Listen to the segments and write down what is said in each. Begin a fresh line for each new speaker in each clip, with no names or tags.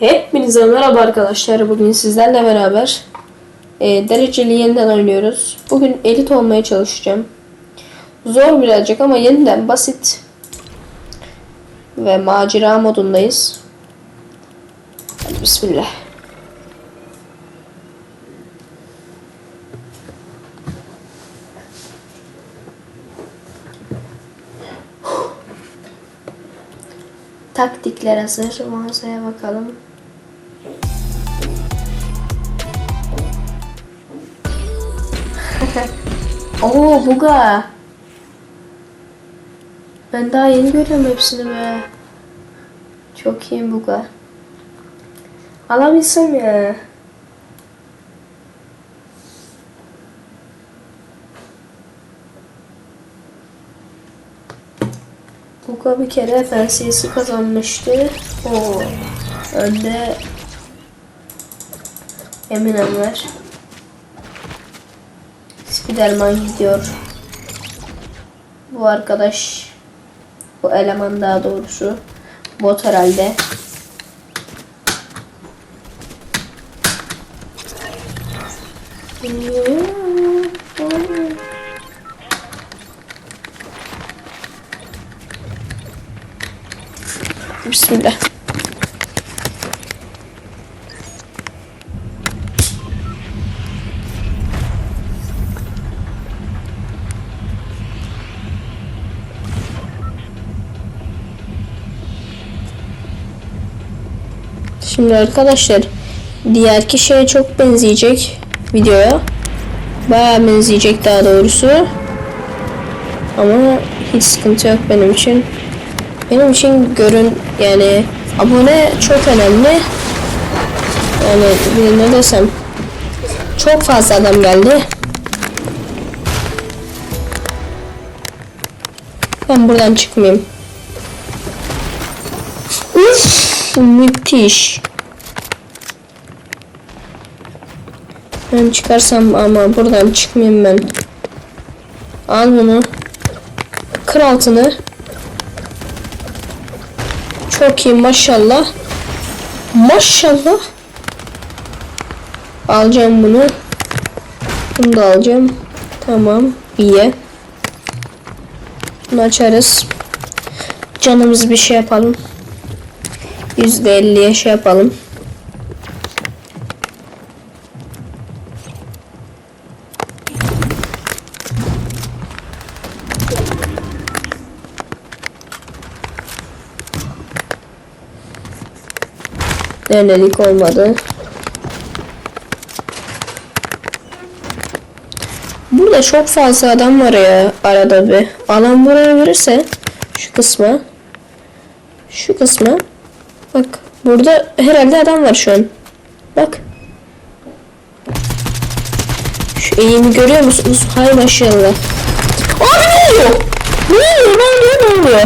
Hepinize merhaba arkadaşlar. Bugün sizlerle beraber e, dereceli yeniden oynuyoruz. Bugün elit olmaya çalışacağım. Zor birazcık ama yeniden basit. Ve macera modundayız. Hadi bismillah. Taktikler hazır. Mağazaya bakalım. Oo buga. Ben daha yeni görüyorum hepsini be. Çok iyi buga. Alabilsem ya. Buga bir kere FNCS'i kazanmıştı. O önde Eminem var. Spiderman gidiyor. Bu arkadaş bu eleman daha doğrusu bot herhalde. Bismillah. Şimdi arkadaşlar diğerki şeye çok benzeyecek videoya. Bayağı benzeyecek daha doğrusu. Ama hiç sıkıntı yok benim için. Benim için görün yani abone çok önemli. Yani bir ne desem çok fazla adam geldi. Ben buradan çıkmayayım. Uf, müthiş. Ben çıkarsam ama buradan çıkmayayım ben. Al bunu. Kır altını. Çok iyi maşallah. Maşallah. Alacağım bunu. Bunu da alacağım. Tamam. İyi. Bunu açarız. Canımız bir şey yapalım. %50'ye şey yapalım. Denelik olmadı. Burada çok fazla adam var ya arada bir. Alan buraya verirse şu kısma şu kısma bak burada herhalde adam var şu an. Bak. Şu eğimi görüyor musunuz? Hay maşallah. Abi ne oluyor? Ne oluyor? Ne oluyor? Ne oluyor?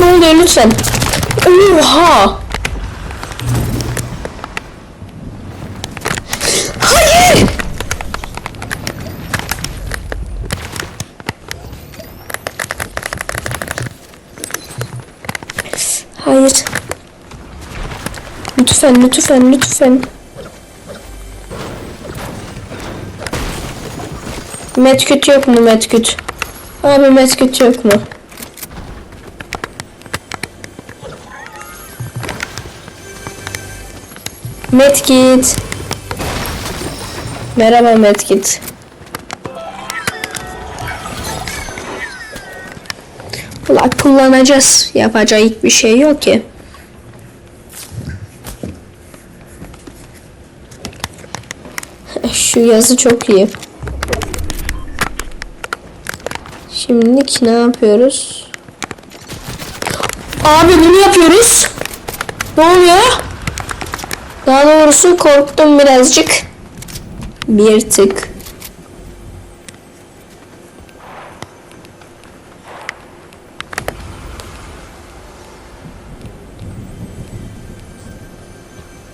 Ne oluyor lütfen? Oha! Hayır! Hayır. Lütfen, lütfen, lütfen. Metküt yok mu metküt? Abi metküt yok mu? Medkit. Merhaba Medkit. Ulan kullanacağız. Yapacak bir şey yok ki. Şu yazı çok iyi. Şimdilik ne yapıyoruz? Abi bunu yapıyoruz. Ne oluyor? Daha doğrusu korktum birazcık. Bir tık.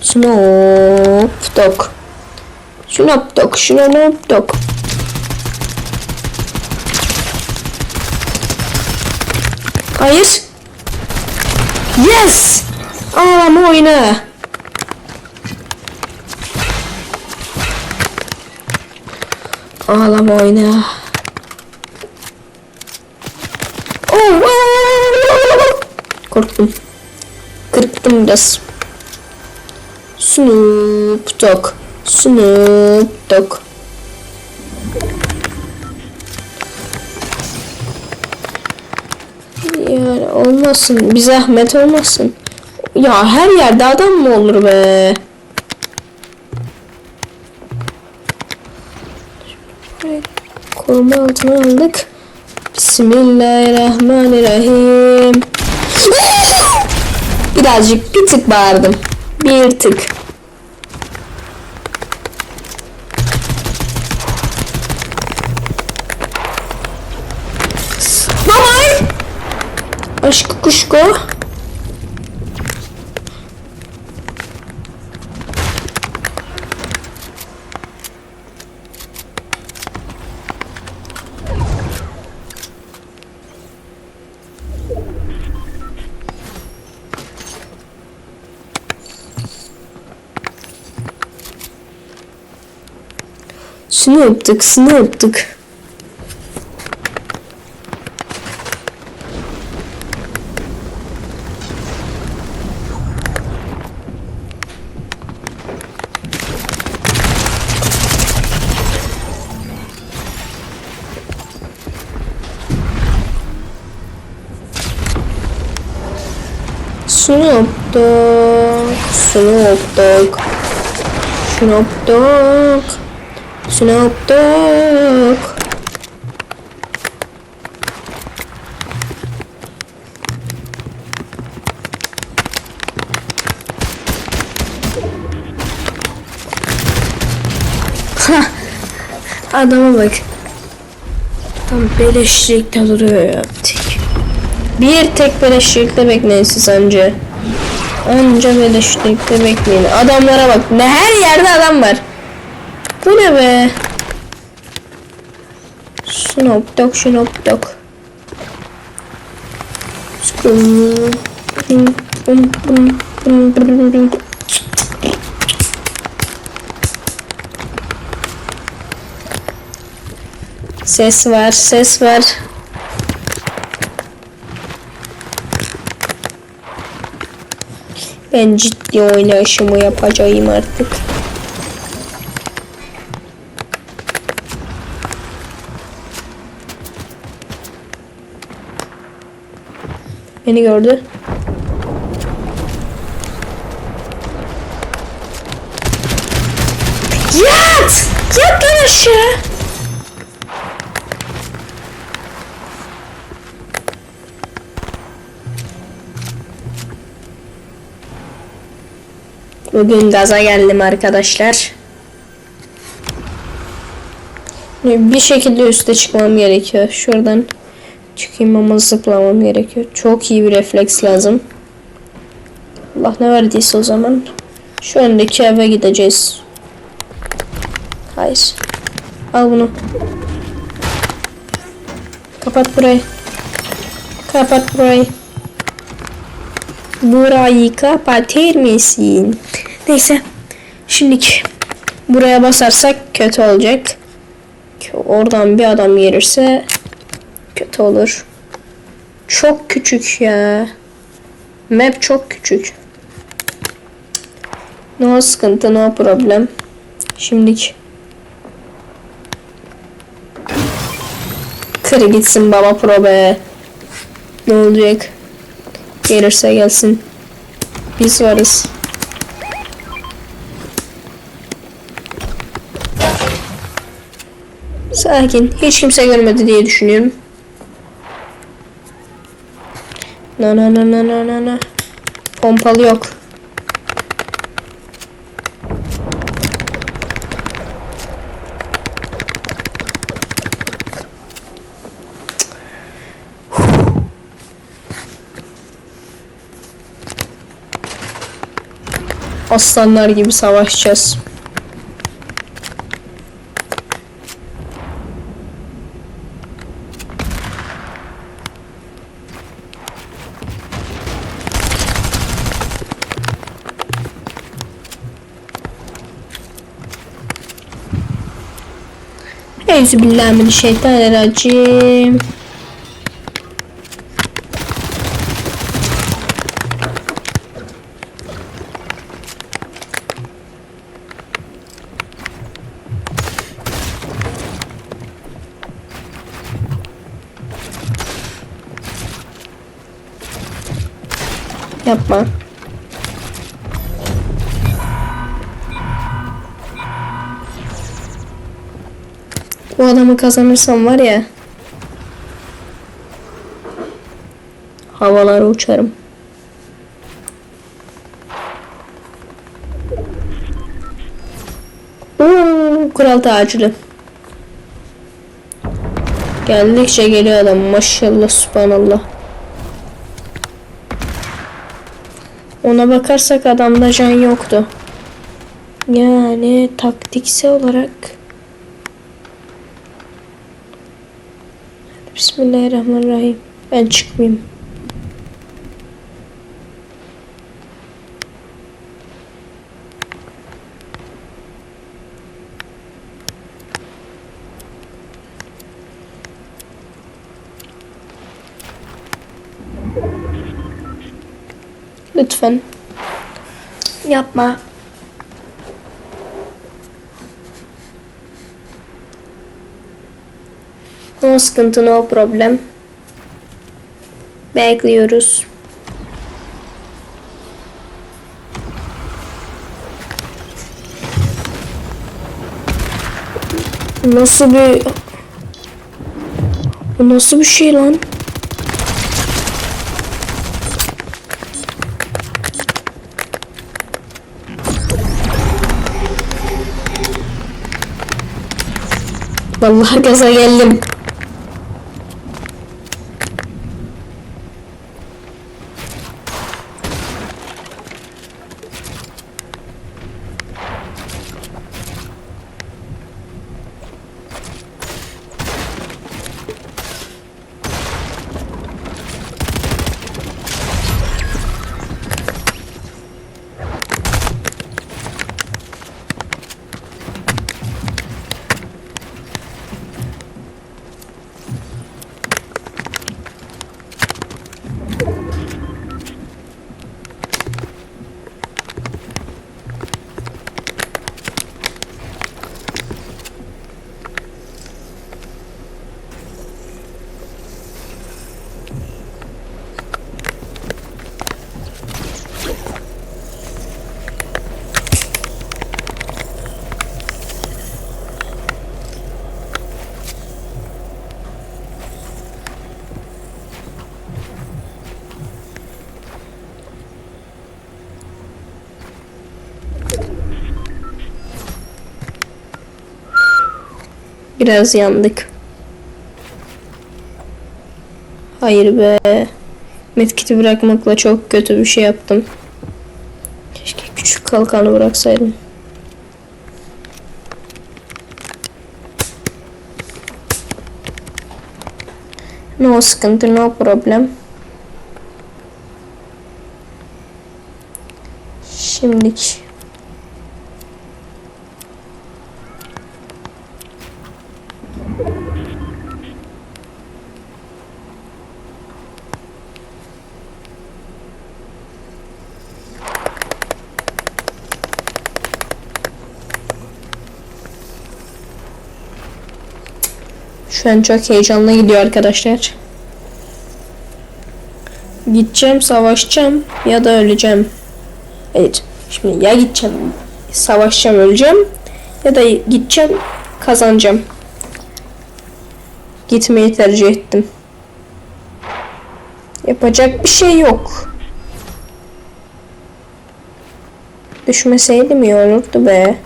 Snop dog. Snop dog, snop dog. Hayır. Yes! Ağlama oyna. Ağlama oyna. Oh, Korktum. Kırptım biraz. Snoop Dogg. Snoop Dogg. Yani olmasın. Bir zahmet olmasın. Ya her yerde adam mı olur be? Koruma altına aldık. Bismillahirrahmanirrahim. Birazcık bir tık bağırdım. Bir tık. Bye Aşkı kuşku. Şunu yaptık, şunu yaptık. Dogg, Snoop Dogg, Snoop Dogg, Snoop Dogg. Hah, Adama bak. Tam beleşlikte duruyor ya. Bir tek beleşlikte bekleyin siz anca. Anca beleşlikte bekleyin. Adamlara bak. Ne her yerde adam var. Bu ne be? Bum, bum, bum, bum. Ses var, ses var. Ben ciddi oynayışımı yapacağım artık. Beni gördü. Yat! Yat lan aşağı! Bugün gaza geldim arkadaşlar. Bir şekilde üste çıkmam gerekiyor. Şuradan çıkayım ama zıplamam gerekiyor. Çok iyi bir refleks lazım. Allah ne verdiyse o zaman. Şu öndeki eve gideceğiz. Hayır. Al bunu. Kapat burayı. Kapat burayı. Burayı kapatır mısın? Neyse. Şimdiki buraya basarsak kötü olacak. Oradan bir adam gelirse kötü olur. Çok küçük ya. Map çok küçük. No sıkıntı, no problem. Şimdiki. Kır gitsin baba pro. Ne olacak? Gelirse gelsin. Biz varız. Sakin. Hiç kimse görmedi diye düşünüyorum. Na na na na na na na. Pompalı yok. Aslanlar gibi savaşacağız. Euzubillahimineşşeytanirracim. Bu adamı kazanırsam var ya. Havalara uçarım. Oo, kral tacırı. Geldikçe geliyor adam maşallah subhanallah. Ona bakarsak adamda can yoktu. Yani taktiksel olarak Bismillahirrahmanirrahim. Ben çıkmayayım. Lütfen. Yapma. No sıkıntı, no problem. Bekliyoruz. Nasıl bir... Bu nasıl bir şey lan? Vallahi gaza geldim. Biraz yandık. Hayır be. Medkit'i bırakmakla çok kötü bir şey yaptım. Keşke küçük kalkanı bıraksaydım. No sıkıntı, no problem. Şimdilik Şu an çok heyecanlı gidiyor arkadaşlar. Gideceğim, savaşacağım ya da öleceğim. Evet. Şimdi ya gideceğim, savaşacağım, öleceğim ya da gideceğim, kazanacağım. Gitmeyi tercih ettim. Yapacak bir şey yok. Düşmeseydim iyi olurdu be.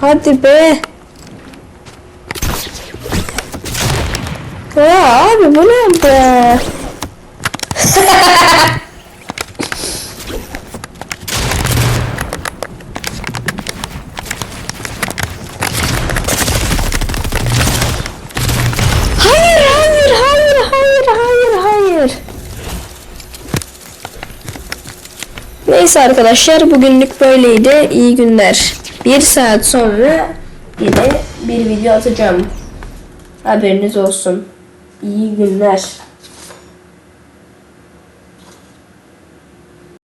Hadi be. Ya abi bu ne be? hayır hayır hayır hayır hayır hayır. Neyse arkadaşlar bugünlük böyleydi. İyi günler. Bir saat sonra yine bir video atacağım. Haberiniz olsun. İyi günler.